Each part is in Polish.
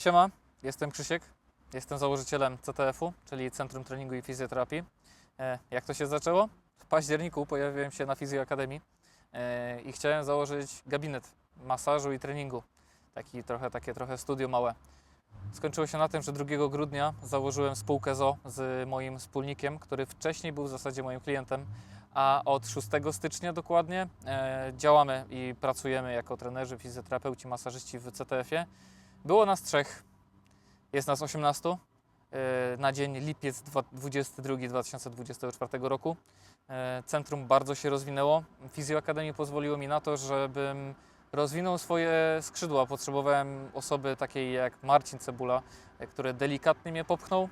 Siema, jestem Krzysiek. Jestem założycielem CTF-u, czyli Centrum Treningu i Fizjoterapii. E, Jak to się zaczęło? W październiku pojawiłem się na Fizjoakademii e, i chciałem założyć gabinet masażu i treningu. Taki trochę, takie trochę studio małe. Skończyło się na tym, że 2 grudnia założyłem spółkę ZO z moim wspólnikiem, który wcześniej był w zasadzie moim klientem, a od 6 stycznia dokładnie e, działamy i pracujemy jako trenerzy, fizjoterapeuci, masażyści w CTF-ie. Było nas trzech, jest nas 18 e, na dzień lipiec dwa- 22 2024 roku. E, Centrum bardzo się rozwinęło. Fizjoakademii pozwoliło mi na to, żebym rozwinął swoje skrzydła. Potrzebowałem osoby takiej jak Marcin Cebula, e, który delikatnie mnie popchnął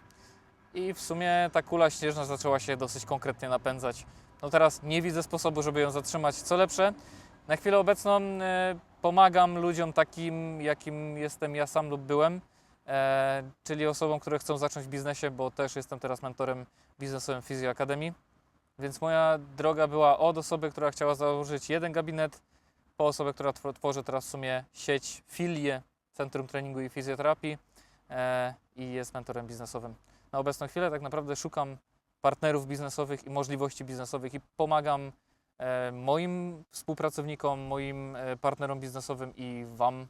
i w sumie ta kula śnieżna zaczęła się dosyć konkretnie napędzać. No teraz nie widzę sposobu, żeby ją zatrzymać. Co lepsze, na chwilę obecną pomagam ludziom takim, jakim jestem ja sam lub byłem, e, czyli osobom, które chcą zacząć w biznesie, bo też jestem teraz mentorem biznesowym Fizjoakademii. Więc moja droga była od osoby, która chciała założyć jeden gabinet, po osobę, która tw- tworzy teraz w sumie sieć, filię Centrum Treningu i Fizjoterapii e, i jest mentorem biznesowym. Na obecną chwilę tak naprawdę szukam partnerów biznesowych i możliwości biznesowych i pomagam moim współpracownikom, moim e, partnerom biznesowym i Wam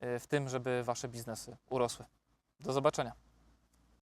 e, w tym, żeby Wasze biznesy urosły. Do zobaczenia.